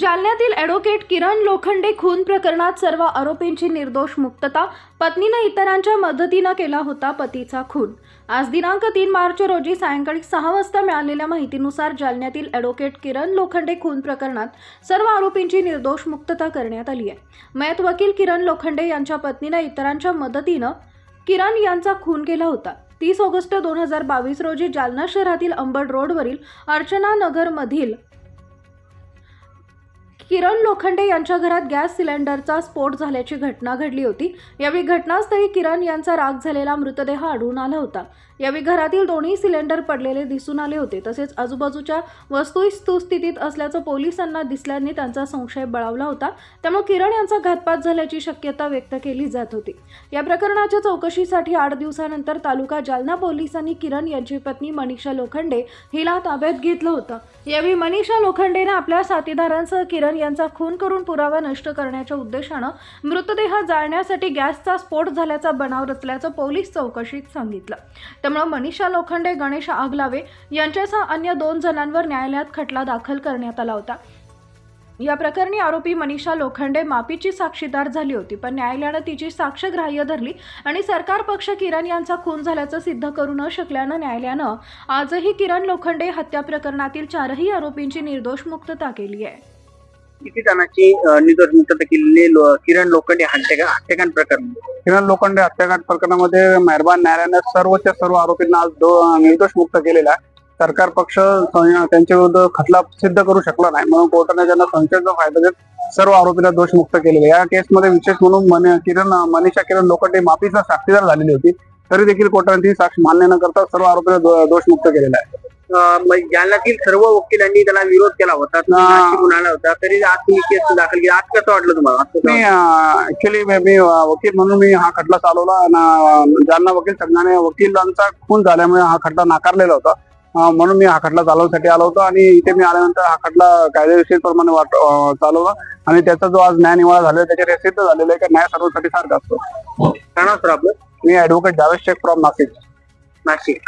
जालन्यातील advocate किरण लोखंडे खून प्रकरणात सर्व आरोपींची निर्दोष मुक्तता पत्नीनं इतरांच्या मदतीनं केला होता पतीचा खून. आज दिनांक तीन मार्च रोजी सायंकाळी सहा वाजता मिळालेल्या माहितीनुसार जालन्यातील ॲडव्होकेट किरण लोखंडे खून प्रकरणात सर्व आरोपींची निर्दोष मुक्तता करण्यात आली आहे. मयत वकील किरण लोखंडे यांच्या पत्नीनं इतरांच्या मदतीनं किरण यांचा खून केला होता. तीस ऑगस्ट दोन हजार बावीस रोजी जालना शहरातील अंबड रोडवरील अर्चना नगरमधील किरण लोखंडे यांच्या घरात गॅस सिलेंडरचा स्फोट झाल्याची घटना घडली होती. यावेळी घटनास्थळी किरण यांचा राग झालेला मृतदेह आढळून आला होता. यावेळी घरातील दोन्ही सिलेंडर पडलेले दिसून आले होते. तसेच आजूबाजूच्या वस्तू सुस्थितीत असल्याचं पोलिसांना दिसल्याने त्यांचा संशय बळावला होता. त्यामुळे किरण यांचा घातपात झाल्याची शक्यता व्यक्त केली जात होती. या प्रकरणाच्या चौकशीसाठी आठ दिवसानंतर तालुका जालना पोलिसांनी किरण यांची पत्नी मनीषा लोखंडे हिला ताब्यात घेतलं होतं. यावेळी मनीषा लोखंडेनं आपल्या साथीदारांसह किरण यांचा खून करून पुरावा नष्ट करण्याच्या उद्देशानं मृतदेह जाळण्यासाठी गॅसचा स्फोट झाल्याचा बनाव रचल्याचं पोलीस चौकशीत सांगितलं. त्यामुळे मनीषा लोखंडे गणेश आगलावे यांच्यासह अन्य दोन जणांवर न्यायालयात खटला दाखल करण्यात आला होता. या प्रकरणी आरोपी मनीषा लोखंडे माफीची साक्षीदार झाली होती पण न्यायालयानं तिची साक्ष ग्राह्य धरली आणि सरकार पक्ष किरण यांचा खून झाल्याचं सिद्ध करू न शकल्यानं न्यायालयानं आजही किरण लोखंडे हत्या प्रकरणातील चारही आरोपींची निर्दोष मुक्तता केली आहे. किती जणांची अं, केलेली किरण लोखंडे हत्याका हत्याकांड प्रकरण. किरण लोखंडे हत्याकांड प्रकरणामध्ये मेहरबान न्यायालयाने सर्वच्या सर्व आरोपींना आज निर्दोष मुक्त केलेला आहे. सरकार पक्ष त्यांच्या विरुद्ध खटला सिद्ध करू शकला नाही. म्हणून कोर्टाने त्यांना संशयाचा फायदा देत सर्व आरोपींना दोष मुक्त केलेले. या केसमध्ये विशेष म्हणून किरण मनीषा किरण लोखंडे माफीचा साक्षीदार झालेली होती. तरी देखील कोर्टाने ती साक्ष मान्य न करता सर्व आरोपींना दोष दोषमुक्त केलेला आहे. जालन्यातील सर्व वकिलांनी त्याला विरोध केला होता गुन्हा होता तरी आज तुम्ही केस दाखल केली. आज कसं वाटलं तुम्हाला? मी ऍक्च्युली मी वकील म्हणून मी हा खटला चालवला आणि जालना वकील संघाने वकिलांचा खून झाल्यामुळे हा खटला नाकारलेला होता. म्हणून मी हा खटला चालवण्यासाठी आलो होतो आणि इथे मी आल्यानंतर हा खटला कायदेशीर प्रमाणे चालवला आणि त्याचा जो आज न्याय निवाडा झालेला आहे, त्याचे सिद्ध झालेलं आहे की न्याय सर्वांसाठी सारखा असतो. काय सर आपलं? मी ऍडव्होकेट जावेद शेख फ्रॉम नाशिक. नाशिक.